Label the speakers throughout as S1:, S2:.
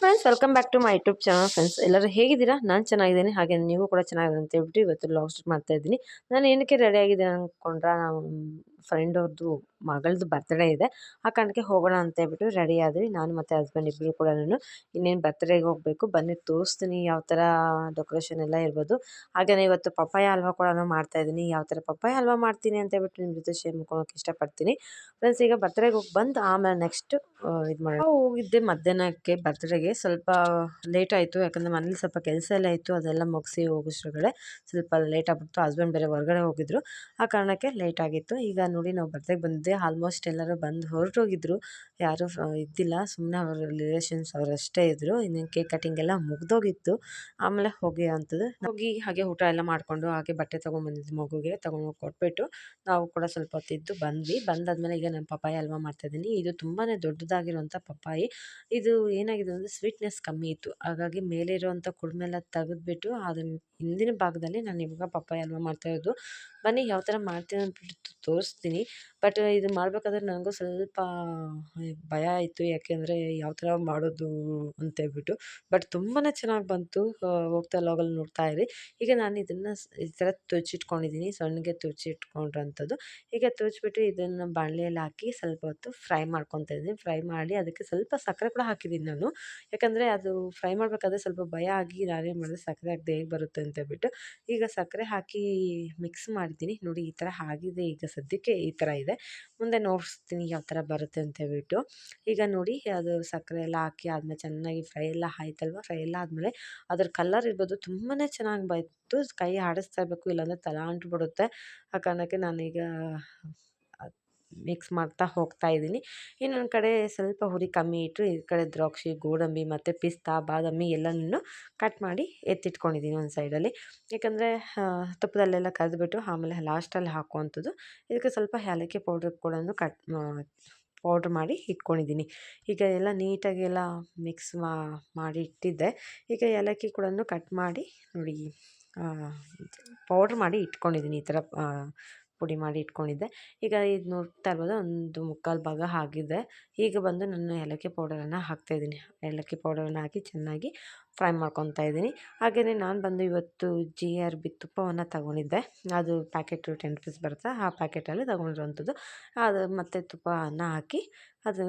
S1: Friends welcome back to my YouTube channel friends ಎಲ್ಲರೂ ಹೇಗಿದ್ದೀರಾ? ನಾನು ಚೆನ್ನಾಗಿದ್ದೀನಿ. ಹಾಗೆ ನೀವು ಕೂಡ ಚೆನ್ನಾಗಿದೆ ಅಂತ ಹೇಳ್ಬಿಟ್ಟು ಇವತ್ತು ಲಾಗ್ ಸ್ಟಾರ್ಟ್ ಮಾಡ್ತಾ ಇದ್ದೀನಿ. ನಾನು ಏನಕ್ಕೆ ರೆಡಿ ಆಗಿದ್ದೀನಿ ಅಂದ್ಕೊಂಡ್ರೆ ನಾವು ಫ್ರೆಂಡ್ ಅವ್ರದ್ದು ಮಗಳದ್ದು ಬರ್ತ್ಡೇ ಇದೆ. ಆ ಕಾರಣಕ್ಕೆ ಹೋಗೋಣ ಅಂತ ಹೇಳ್ಬಿಟ್ಟು ರೆಡಿ ಆದ್ವಿ. ನಾನು ಮತ್ತು ಹಸ್ಬೆಂಡ್ ಇಬ್ಬರು ಕೂಡ ಇನ್ನೇನು ಬರ್ತ್ಡೇಗೆ ಹೋಗಬೇಕು. ಬನ್ನಿ ತೋರಿಸ್ತೀನಿ ಯಾವ ಥರ ಡೆಕೋರೇಷನ್ ಎಲ್ಲ ಇರ್ಬೋದು. ಹಾಗೆಯೇ ಇವತ್ತು ಪಪ್ಪಾಯ ಹಲ್ವಾ ಕೂಡ ಮಾಡ್ತಾ ಇದ್ದೀನಿ. ಯಾವ ಥರ ಪಪ್ಪಾಯ ಹಲ್ವಾ ಮಾಡ್ತೀನಿ ಅಂತ ಹೇಳ್ಬಿಟ್ಟು ನಿಮ್ಮ ಜೊತೆ ಶೇರ್ ಮಾಡ್ಕೊಳಕ್ಕೆ ಇಷ್ಟಪಡ್ತೀನಿ. ಫ್ರೆಂಡ್ಸ್ ಈಗ ಬರ್ತ್ಡೇಗೆ ಹೋಗಿ ಬಂದು ಆಮೇಲೆ ನೆಕ್ಸ್ಟ್ ಇದು ಮಾಡೋಣ. ಹೋಗಿದ್ದೆ ಮಧ್ಯಾಹ್ನಕ್ಕೆ ಬರ್ತ್ಡೇಗೆ ಸ್ವಲ್ಪ ಲೇಟ್ ಆಯಿತು. ಯಾಕಂದರೆ ಮನೇಲಿ ಸ್ವಲ್ಪ ಕೆಲಸ ಎಲ್ಲ ಇತ್ತು. ಅದೆಲ್ಲ ಮುಗಿಸಿ ಹೋಗೋಷ್ಟ್ರೊಳಗಡೆ ಸ್ವಲ್ಪ ಲೇಟ್ ಆಗ್ಬಿಟ್ಟು ಹಸ್ಬೆಂಡ್ ಬೇರೆ ಹೊರಗಡೆ ಹೋಗಿದ್ರು. ಆ ಕಾರಣಕ್ಕೆ ಲೇಟ್ ಆಗಿತ್ತು. ಈಗ ನೋಡಿ ನಾವು ಬರ್ತಾ ಬಂದಿದ್ದೆ. ಆಲ್ಮೋಸ್ಟ್ ಎಲ್ಲರೂ ಬಂದು ಹೊರಟೋಗಿದ್ರು. ಯಾರೂ ಇದ್ದಿಲ್ಲ. ಸುಮ್ಮನೆ ಅವರ ರಿಲೇಷನ್ಸ್ ಅವರಷ್ಟೇ ಇದ್ದರು ಇನ್ನು ಕೇಕ್ ಕಟಿಂಗ್ ಎಲ್ಲ ಮುಗ್ದೋಗಿತ್ತು. ಆಮೇಲೆ ಹೋಗಿ ಅಂಥದ್ದು ಹೋಗಿ ಹಾಗೆ ಊಟ ಎಲ್ಲ ಮಾಡಿಕೊಂಡು ಹಾಗೆ ಬಟ್ಟೆ ತೊಗೊಂಡ್ಬಂದಿದ್ದು ಮಗುಗೆ. ತೊಗೊಂಡು ಕೊಟ್ಬಿಟ್ಟು ನಾವು ಕೂಡ ಸ್ವಲ್ಪ ಹೊತ್ತಿದ್ದು ಬಂದ್ವಿ. ಬಂದಾದ್ಮೇಲೆ ಈಗ ನಾನು ಪಪ್ಪಾಯಿ ಹಲ್ವಾ ಮಾಡ್ತಾಯಿದ್ದೀನಿ ಇದು ತುಂಬಾ ದೊಡ್ಡದಾಗಿರುವಂಥ ಪಪ್ಪಾಯಿ. ಇದು ಏನಾಗಿದೆ ಅಂದರೆ ಸ್ವೀಟ್ನೆಸ್ ಕಮ್ಮಿ ಇತ್ತು. ಹಾಗಾಗಿ ಮೇಲೆ ಇರುವಂಥ ಕುಡ್ಮೆಲ್ಲ ತೆಗೆದ್ಬಿಟ್ಟು ಅದನ್ನ ಹಿಂದಿನ ಭಾಗದಲ್ಲಿ ನಾನು ಇವಾಗ ಪಪ್ಪಾಯಿ ಹಲ್ವಾ ಮಾಡ್ತಾಯಿರೋದು ಬನ್ನಿ ಯಾವ ಥರ ಮಾಡ್ತೀನಿ ಅಂದ್ಬಿಟ್ಟು ತೋರಿಸ್ತೀನಿ destiny ಬಟ್ ಇದು ಮಾಡಬೇಕಾದ್ರೆ ನನಗೂ ಸ್ವಲ್ಪ ಭಯ ಇತ್ತು ಯಾಕೆಂದರೆ ಯಾವ ಥರ ಮಾಡೋದು ಅಂತೇಳ್ಬಿಟ್ಟು ಬಟ್ ತುಂಬಾ ಚೆನ್ನಾಗಿ ಬಂತು. ಹೋಗ್ತಾ ಲಾಗಲ್ಲಿ ನೋಡ್ತಾ ಇರಿ. ಈಗ ನಾನು ಇದನ್ನು ಈ ಥರ ತುಚ್ಚಿಟ್ಕೊಂಡಿದ್ದೀನಿ ಸಣ್ಣಗೆ ತುಚ್ಚಿಟ್ಕೊಂಡಿರೋಂಥದ್ದು ಈಗ ತುಚ್ಚಿಬಿಟ್ಟು ಇದನ್ನು ಬಾಣಲೆಯಲ್ಲಿ ಹಾಕಿ ಸ್ವಲ್ಪ ಹೊತ್ತು ಫ್ರೈ ಮಾಡ್ಕೊತಾ ಇದ್ದೀನಿ. ಫ್ರೈ ಮಾಡಿ ಅದಕ್ಕೆ ಸ್ವಲ್ಪ ಸಕ್ಕರೆ ಕೂಡ ಹಾಕಿದ್ದೀನಿ ನಾನು. ಯಾಕಂದರೆ ಅದು ಫ್ರೈ ಮಾಡಬೇಕಾದ್ರೆ ಸ್ವಲ್ಪ ಭಯ ಆಗಿ ನಾನೇನು ಮಾಡಿದೆ? ಸಕ್ಕರೆ ಹಾಕಿದೆ ಹೇಗೆ ಬರುತ್ತೆ ಅಂತೇಳ್ಬಿಟ್ಟು ಈಗ ಸಕ್ಕರೆ ಹಾಕಿ ಮಿಕ್ಸ್ ಮಾಡಿದ್ದೀನಿ. ನೋಡಿ ಈ ಥರ ಆಗಿದೆ ಈಗ ಸದ್ಯಕ್ಕೆ ಈ ಥರ ಇದೆ. ಮುಂದೆ ನೋಡಿಸ್ತೀನಿ ಯಾವ ಥರ ಬರುತ್ತೆ ಅಂತ ಹೇಳ್ಬಿಟ್ಟು. ಈಗ ನೋಡಿ, ಅದು ಸಕ್ಕರೆ ಎಲ್ಲ ಹಾಕಿ ಆದಮೇಲೆ ಚೆನ್ನಾಗಿ ಫ್ರೈ ಎಲ್ಲ ಆಯ್ತಲ್ವ? ಫ್ರೈ ಎಲ್ಲ ಆದಮೇಲೆ ಅದ್ರ ಕಲರ್ ಇರ್ಬೋದು ತುಂಬಾ ಚೆನ್ನಾಗಿ ಬಂತು. ಕೈ ಆಡಿಸ್ತಾ ಇರಬೇಕು, ಇಲ್ಲಾಂದರೆ ತಳ ಅಂಟ್ಬಿಡುತ್ತೆ ಆ ಕಾರಣಕ್ಕೆ ನಾನೀಗ ಮಿಕ್ಸ್ ಮಾಡ್ತಾ ಹೋಗ್ತಾ ಇದ್ದೀನಿ. ಇನ್ನೊಂದು ಕಡೆ ಸ್ವಲ್ಪ ಹುರಿ ಕಮ್ಮಿ ಇಟ್ಟು ಈ ಕಡೆ ದ್ರಾಕ್ಷಿ, ಗೋಡಂಬಿ ಮತ್ತು ಪಿಸ್ತಾ, ಬಾದಾಮಿ ಎಲ್ಲನೂ ಕಟ್ ಮಾಡಿ ಎತ್ತಿಟ್ಕೊಂಡಿದ್ದೀನಿ ಒಂದು ಸೈಡಲ್ಲಿ ಯಾಕಂದರೆ ತುಪ್ಪದಲ್ಲೆಲ್ಲ ಕರೆದ್ಬಿಟ್ಟು ಆಮೇಲೆ ಲಾಸ್ಟಲ್ಲಿ ಹಾಕುವಂಥದ್ದು. ಇದಕ್ಕೆ ಸ್ವಲ್ಪ ಏಲಕ್ಕಿ ಪೌಡ್ರ್ ಕೂಡ ಕಟ್ ಪೌಡ್ರ್ ಮಾಡಿ ಇಟ್ಕೊಂಡಿದ್ದೀನಿ. ಈಗ ಎಲ್ಲ ನೀಟಾಗಿ ಎಲ್ಲ ಮಿಕ್ಸ್ ಮಾಡಿ ಇಟ್ಟಿದ್ದೆ. ಈಗ ಏಲಕ್ಕಿ ಕೂಡ ಕಟ್ ಮಾಡಿ ನೋಡಿ ಪೌಡ್ರ್ ಮಾಡಿ ಇಟ್ಕೊಂಡಿದ್ದೀನಿ ಈ ಥರ ಪುಡಿ ಮಾಡಿ ಇಟ್ಕೊಂಡಿದ್ದೆ. ಈಗ ಇದು ನೋಡ್ತಾ ಇರ್ಬೋದು, ಒಂದು ಮುಕ್ಕಾಲು ಭಾಗ ಆಗಿದೆ. ಈಗ ಬಂದು ನಾನು ಏಲಕ್ಕಿ ಪೌಡರನ್ನು ಹಾಕ್ತಾಯಿದ್ದೀನಿ ಏಲಕ್ಕಿ ಪೌಡರನ್ನು ಹಾಕಿ ಚೆನ್ನಾಗಿ ಫ್ರೈ ಮಾಡ್ಕೊತಾ ಇದ್ದೀನಿ. ಹಾಗೆಯೇ ನಾನು ಬಂದು ಇವತ್ತು ಜಿ ಆರ್ ಬಿ ತುಪ್ಪವನ್ನು ತಗೊಂಡಿದ್ದೆ. ಅದು ಪ್ಯಾಕೆಟು ಟೆನ್ ರುಪೀಸ್ ಬರುತ್ತೆ, ಆ ಪ್ಯಾಕೆಟಲ್ಲಿ ತಗೊಂಡಿರುವಂಥದ್ದು. ಅದು ಮತ್ತು ತುಪ್ಪವನ್ನು ಹಾಕಿ ಅದು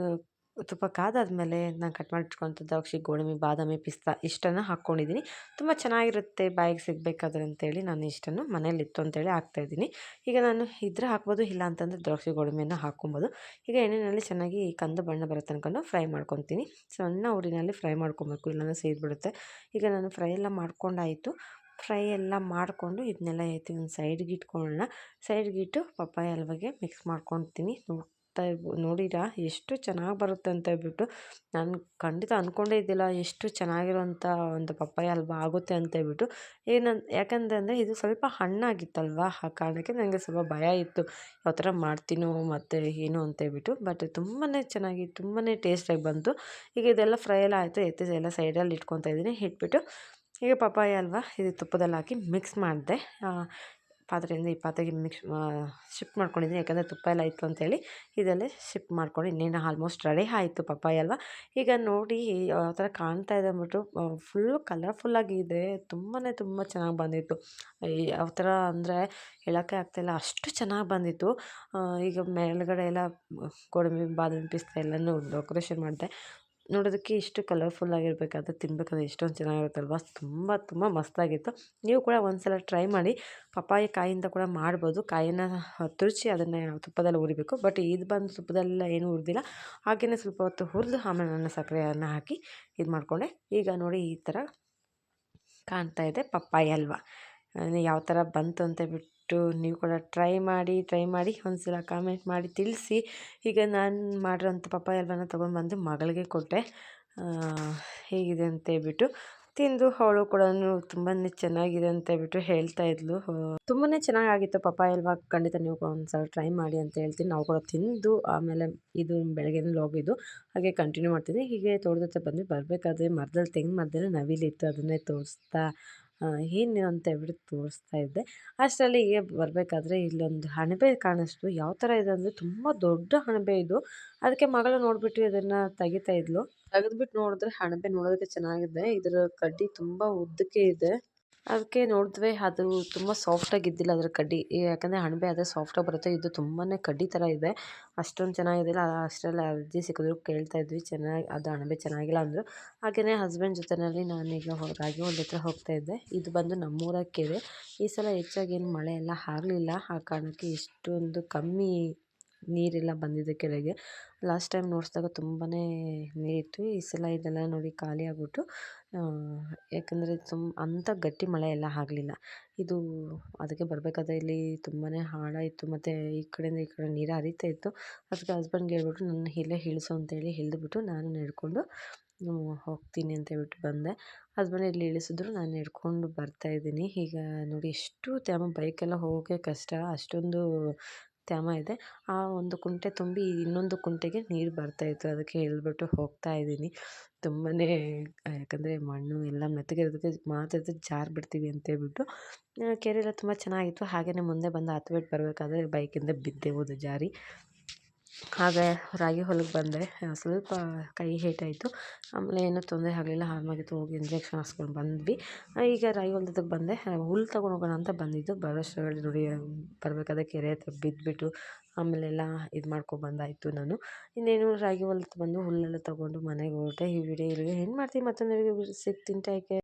S1: ತುಪ್ಪ ಕಾದಾದಮೇಲೆ ನಾನು ಕಟ್ ಮಾಡಿ ಇಟ್ಕೊಂತ ದ್ರಾಕ್ಷಿ ಗೋಡಂಬಿ, ಬಾದಾಮಿ ಪಿಸ್ತಾ ಇಷ್ಟನ್ನು ಹಾಕ್ಕೊಂಡಿದ್ದೀನಿ ತುಂಬ ಚೆನ್ನಾಗಿರುತ್ತೆ ಬಾಯಿಗೆ ಸಿಗಬೇಕಾದ್ರೆ ಅಂತೇಳಿ ನಾನು ಇಷ್ಟನ್ನು ಮನೇಲಿತ್ತು ಅಂತೇಳಿ ಹಾಕ್ತಾಯಿದ್ದೀನಿ ಈಗ ನಾನು ಇದ್ರೆ ಹಾಕ್ಬೋದು, ಇಲ್ಲ ಅಂತಂದರೆ ದ್ರಾಕ್ಷಿ ಗೋಡಂಬಿಯನ್ನು ಹಾಕ್ಕೊಬೋದು. ಈಗ ಎಣ್ಣೆಯಲ್ಲಿ ಚೆನ್ನಾಗಿ ಕಂದು ಬಣ್ಣ ಬರೋ ತನಕ ಫ್ರೈ ಮಾಡ್ಕೊತೀನಿ. ಸಣ್ಣ ಉರಿನಲ್ಲಿ ಫ್ರೈ ಮಾಡ್ಕೊಬೇಕು, ಇಲ್ಲಾಂದರೆ ಸೇದ್ಬಿಡುತ್ತೆ. ಈಗ ನಾನು ಫ್ರೈ ಎಲ್ಲ ಮಾಡ್ಕೊಂಡಾಯಿತು. ಫ್ರೈ ಎಲ್ಲ ಮಾಡಿಕೊಂಡು ಇದನ್ನೆಲ್ಲ ಎತ್ತಿ ಒಂದು ಸೈಡ್ಗೆ ಇಟ್ಕೊಳ್ಳೋಣ. ಸೈಡ್ಗೆ ಇಟ್ಟು ಪಪ್ಪಾಯ ಹಲ್ವಾಗೆ ಮಿಕ್ಸ್ ಮಾಡ್ಕೊತೀನಿ. ಇರ್ಬೋದು ನೋಡಿರಾ? ಎಷ್ಟು ಚೆನ್ನಾಗಿ ಬರುತ್ತೆ ಅಂತ ಹೇಳ್ಬಿಟ್ಟು. ನಾನು ಖಂಡಿತ ಅಂದ್ಕೊಂಡೇ ಇದ್ದಿಲ್ಲ. ಎಷ್ಟು ಚೆನ್ನಾಗಿರುವಂಥ ಒಂದು ಪಪ್ಪಾಯ ಅಲ್ವಾ ಆಗುತ್ತೆ ಅಂತ ಹೇಳ್ಬಿಟ್ಟು. ಏನಂತ ಯಾಕಂದರೆ ಅಂದರೆ ಇದು ಸ್ವಲ್ಪ ಹಣ್ಣಾಗಿತ್ತಲ್ವ? ಆ ಕಾರಣಕ್ಕೆ ನನಗೆ ಸ್ವಲ್ಪ ಭಯ ಇತ್ತು. ಯಾವ ಥರ ಮಾಡ್ತೀನೋ ಮತ್ತು ಏನು ಅಂತ ಹೇಳ್ಬಿಟ್ಟು. ಬಟ್ ತುಂಬಾ ಚೆನ್ನಾಗಿ ತುಂಬಾ ಟೇಸ್ಟಾಗಿ ಬಂತು. ಈಗ ಇದೆಲ್ಲ ಫ್ರೈ ಎಲ್ಲ ಆಯಿತು. ಎತ್ತಿ ಎಲ್ಲ ಸೈಡಲ್ಲಿ ಇಟ್ಕೊತಾ ಇದ್ದೀನಿ. ಇಟ್ಬಿಟ್ಟು ಈಗ ಪಪ್ಪಾಯ ಅಲ್ವಾ? ಇದು ತುಪ್ಪದಲ್ಲಿ ಹಾಕಿ ಮಿಕ್ಸ್ ಮಾಡಿದೆ. ಪಾತ್ರೆಯಿಂದ ಈ ಪಾತ್ರೆಗೆ ಮಿಕ್ಸ್ ಶಿಫ್ಟ್ ಮಾಡ್ಕೊಂಡಿದ್ದೀನಿ. ಯಾಕಂದರೆ ತುಪ್ಪ ಎಲ್ಲ ಇತ್ತು ಅಂತೇಳಿ. ಇದಲ್ಲೇ ಶಿಫ್ಟ್ ಮಾಡ್ಕೊಂಡು ಇನ್ನೇನು ಆಲ್ಮೋಸ್ಟ್ ರೆಡಿ ಆಯಿತು ಪಪ್ಪಾಯ ಅಲ್ವಾ. ಈಗ ನೋಡಿ ಯಾವ ಥರ ಕಾಣ್ತಾ ಇದೆ ಅಂದ್ಬಿಟ್ಟು ಫುಲ್ಲು ಕಲರ್ಫುಲ್ಲಾಗಿದೆ ತುಂಬಾ ತುಂಬ ಚೆನ್ನಾಗಿ ಬಂದಿತ್ತು. ಯಾವ ಥರ ಅಂದರೆ ಹೇಳೋಕ್ಕೆ ಆಗ್ತಾಯಿಲ್ಲ ಅಷ್ಟು ಚೆನ್ನಾಗಿ ಬಂದಿತ್ತು. ಈಗ ಮೇಲುಗಡೆ ಎಲ್ಲ, ಗೋಡಂಬಿ, ಬಾದಾಮಿ, ಪಿಸ್ತಾ ಎಲ್ಲನೂ ಡೆಕೋರೇಷನ್ ಮಾಡಿದೆ. ನೋಡೋದಕ್ಕೆ ಇಷ್ಟು ಕಲರ್ಫುಲ್ಲಾಗಿರಬೇಕಾದ್ರೆ ತಿನ್ನಬೇಕಾದ್ರೆ ಎಷ್ಟೊಂದು ಚೆನ್ನಾಗಿರುತ್ತಲ್ವ? ತುಂಬ ತುಂಬ ಮಸ್ತಾಗಿತ್ತು. ನೀವು ಕೂಡ ಒಂದು ಸಲ ಟ್ರೈ ಮಾಡಿ, ಪಪ್ಪಾಯ ಕಾಯಿಂದ ಕೂಡ ಮಾಡ್ಬೋದು. ಕಾಯಿನ ತುರಿಸಿ ಅದನ್ನು ತುಪ್ಪದಲ್ಲಿ ಹುರಿಬೇಕು ಬಟ್ ಇದು ಬಂದು ತುಪ್ಪದಲ್ಲೆಲ್ಲ ಏನೂ ಹುರಿದಿಲ್ಲ ಹಾಗೆಯೇ ಸ್ವಲ್ಪ ಹೊತ್ತು ಹುರಿದು ಆಮೇಲೆ ನಾನು ಸಕ್ಕರೆಯನ್ನು ಹಾಕಿ ಇದು ಮಾಡಿಕೊಂಡೆ. ಈಗ ನೋಡಿ ಈ ಥರ ಕಾಣ್ತಾ ಇದೆ ಪಪ್ಪಾಯ ಅಲ್ವಾ. ಯಾವ ಥರ ಬಂತು ಅಂತ ಬಿಟ್ಟು ನೀವು ಕೂಡ ಟ್ರೈ ಮಾಡಿ ಟ್ರೈ ಮಾಡಿ ಒಂದು ಸಲ ಕಾಮೆಂಟ್ ಮಾಡಿ ತಿಳಿಸಿ. ಈಗ ನಾನು ಮಾಡಿರೋಂಥ ಪಪ್ಪಾಯ ತೊಗೊಂಡು ಬಂದು ಮಗಳಿಗೆ ಕೊಟ್ಟೆ. ಹೇಗಿದೆ ಅಂತ ಹೇಳ್ಬಿಟ್ಟು ತಿಂದು ಅವಳು ಕೂಡ ತುಂಬಾ ಚೆನ್ನಾಗಿದೆ ಅಂತ ಹೇಳ್ಬಿಟ್ಟು ಹೇಳ್ತಾ ಇದ್ಲು. ತುಂಬಾ ಚೆನ್ನಾಗಾಗಿತ್ತು ಪಪ್ಪಾಯ ಅಲ್ವಾ ಖಂಡಿತ ನೀವು ಒಂದ್ಸಲ ಟ್ರೈ ಮಾಡಿ ಅಂತ ಹೇಳ್ತೀನಿ. ನಾವು ಕೂಡ ತಿಂದು ಆಮೇಲೆ ಇದು ಬೆಳಗ್ಗೆನೇ ಹೋಗಿದ್ದು ಹಾಗೆ ಕಂಟಿನ್ಯೂ ಮಾಡ್ತೀನಿ ಹೀಗೆ ತೋಟದ ಬಂದು ಬರಬೇಕಾದ್ರೆ ಮರದಲ್ಲಿ ತೆಂಗಿನ ಮರದಲ್ಲಿ ನವಿಲಿತ್ತು. ಅದನ್ನೇ ತೋರಿಸ್ತಾ ಏನು ಅಂತ ಹೇಳ್ಬಿಟ್ಟು ತೋರಿಸ್ತಾ ಇದ್ದೆ. ಅಷ್ಟರಲ್ಲಿ ಹೀಗೆ ಬರಬೇಕಾದ್ರೆ ಇಲ್ಲೊಂದು ಅಣಬೆ ಕಾಣಿಸ್ತು. ಯಾವ ಥರ ಇದೆ ಅಂದರೆ ತುಂಬ ದೊಡ್ಡ ಅಣಬೆ ಇದು. ಅದಕ್ಕೆ ಮಗಳು ನೋಡಿಬಿಟ್ಟು ಇದನ್ನು ತೆಗಿತಾ ಇದ್ಲು. ತೆಗೆದ್ಬಿಟ್ಟು ನೋಡಿದ್ರೆ ಅಣಬೆ ನೋಡೋದಕ್ಕೆ ಚೆನ್ನಾಗಿದೆ. ಇದರ ಕಡ್ಡಿ ತುಂಬ ಉದ್ದಕ್ಕೆ ಇದೆ. ಅದಕ್ಕೆ ನೋಡಿದ್ವಿ, ಅದು ತುಂಬ ಸಾಫ್ಟಾಗಿ ಇದ್ದಿಲ್ಲ ಅದರ ಕಡ್ಡಿ. ಯಾಕಂದರೆ ಅಣಬೆ ಆದರೆ ಸಾಫ್ಟಾಗಿ ಬರುತ್ತೆ. ಇದು ತುಂಬಾ ಕಡ್ಡಿ ಥರ ಇದೆ. ಅಷ್ಟೊಂದು ಚೆನ್ನಾಗಿದ್ದಿಲ್ಲ ಅಷ್ಟರಲ್ಲಿ ಅರ್ಜಿ ಸಿಕ್ಕಿದ್ರು, ಕೇಳ್ತಾ ಇದ್ವಿ, ಚೆನ್ನಾಗಿ, ಅದು ಅಣಬೆ ಚೆನ್ನಾಗಿಲ್ಲ ಅಂದರು. ಹಾಗೆಯೇ ಹಸ್ಬೆಂಡ್ ಜೊತೆಯಲ್ಲಿ ನಾನೀಗ ರಾಗಿ ಒಂದು ಹತ್ರ ಹೋಗ್ತಾ ಇದ್ದೆ. ಇದು ಬಂದು ನಮ್ಮೂರ ಕೆರೆ ಈ ಸಲ ಹೆಚ್ಚಾಗಿ ಏನು ಮಳೆ ಎಲ್ಲ ಆಗಲಿಲ್ಲ. ಆ ಕಾರಣಕ್ಕೆ ಇಷ್ಟೊಂದು ಕಮ್ಮಿ ನೀರೆಲ್ಲ ಬಂದಿದೆ ಕೆಳಗೆ. ಲಾಸ್ಟ್ ಟೈಮ್ ನೋಡಿಸಿದಾಗ ತುಂಬಾ ನೀರಿತ್ತು. ಈ ಸಲ ಇದೆಲ್ಲ ನೋಡಿ ಖಾಲಿ ಆಗಿಬಿಟ್ಟು ಯಾಕಂದರೆ ತುಂಬ ಅಂಥ ಗಟ್ಟಿ ಮಳೆ ಎಲ್ಲ ಆಗಲಿಲ್ಲ. ಇದು ಅದಕ್ಕೆ ಬರಬೇಕಾದ್ರೆ ಇಲ್ಲಿ ತುಂಬಾ ಹಾಳ ಇತ್ತು ಮತ್ತು ಈ ಕಡೆಯಿಂದ ಈ ಕಡೆ ನೀರು ಹರಿತಾ ಇತ್ತು. ಅದಕ್ಕೆ ಹಸ್ಬೆಂಡ್ಗೆ ಹೇಳ್ಬಿಟ್ಟು ನನ್ನ ಇಲ್ಲೇ ಇಳಿಸು ಅಂತೇಳಿ ಇಳಿದುಬಿಟ್ಟು ನಾನು ನಡ್ಕೊಂಡು ಹೋಗ್ತೀನಿ ಅಂತ ಹೇಳ್ಬಿಟ್ಟು ಬಂದೆ. ಹಸ್ಬೆಂಡ್ ಇಲ್ಲಿ ಇಳಿಸಿದ್ರು ನಾನು ನಡ್ಕೊಂಡು ಬರ್ತಾಯಿದ್ದೀನಿ ಈಗ ನೋಡಿ ಎಷ್ಟು, ತ್ಯಾಮ ಬೈಕೆಲ್ಲ ಹೋಗೋಕ್ಕೆ ಕಷ್ಟ. ಅಷ್ಟೊಂದು ತ್ಯಾಮ ಇದೆ. ಆ ಒಂದು ಕುಂಟೆ ತುಂಬಿ ಇನ್ನೊಂದು ಕುಂಟೆಗೆ ನೀರು ಬರ್ತಾಯಿತ್ತು ಅದಕ್ಕೆ ಇಳಿದ್ಬಿಟ್ಟು ಹೋಗ್ತಾ ಇದ್ದೀನಿ. ತುಂಬಾ ಯಾಕಂದರೆ ಮಣ್ಣು ಎಲ್ಲ ಮೆತ್ತಗಿರೋದಕ್ಕೆ ಮಾತಾಡ್ತಾ ಜಾರಿ ಬಿಡ್ತೀವಿ ಅಂತ ಹೇಳ್ಬಿಟ್ಟು ಕೆರೆ ಎಲ್ಲ ತುಂಬ ಚೆನ್ನಾಗಿತ್ತು. ಹಾಗೆಯೇ ಮುಂದೆ ಬಂದು ಹತ್ಬಿಟ್ಟು ಬರಬೇಕಾದ್ರೆ ಬೈಕಿಂದ ಬಿದ್ದೆ ಹೋದೆ ಜಾರಿ ಹಾಗೆ ರಾಗಿ ಹೊಲಕ್ಕೆ ಬಂದೆ. ಸ್ವಲ್ಪ ಕೈ ಏಟಾಯಿತು ಆಮೇಲೆ ಏನೂ ತೊಂದರೆ ಆಗಲಿಲ್ಲ. ಆರಾಮಾಗಿತ್ತು ಹೋಗಿ ಇಂಜೆಕ್ಷನ್ ಹಾಕ್ಸ್ಕೊಂಡು ಬಂದ್ವಿ. ಈಗ ರಾಗಿ ಹೊಲದಕ್ಕೆ ಬಂದೆ. ಹುಲ್ಲು ತಗೊಂಡು ಹೋಗೋಣ ಅಂತ ಬಂದಿದ್ದು. ಬರೋಷ್ಟರಲ್ಲಿ ನೋಡಿ ಬರಬೇಕಾದ್ರೆ ಕೆರೆ ಹತ್ರ ಬಿದ್ದುಬಿಟ್ಟು ಆಮೇಲೆಲ್ಲ ಇದು ಮಾಡ್ಕೊಬಂದಾಯಿತು ನಾನು. ಇನ್ನೇನು ರಾಗಿ ಹೊಲಕ್ಕೆ ಬಂದು ಹುಲ್ಲೆಲ್ಲ ತೊಗೊಂಡು ಮನೆಗೆ ಹೊರಟೆ. ಈ ವಿಡಿಯೋ ಇಲ್ಲಿಗೆ ಎಂಡ್ ಮಾಡ್ತೀನಿ ಮತ್ತೊಂದು ವಿಡಿಯೋ ಸಿಗ್ತೀನಿ.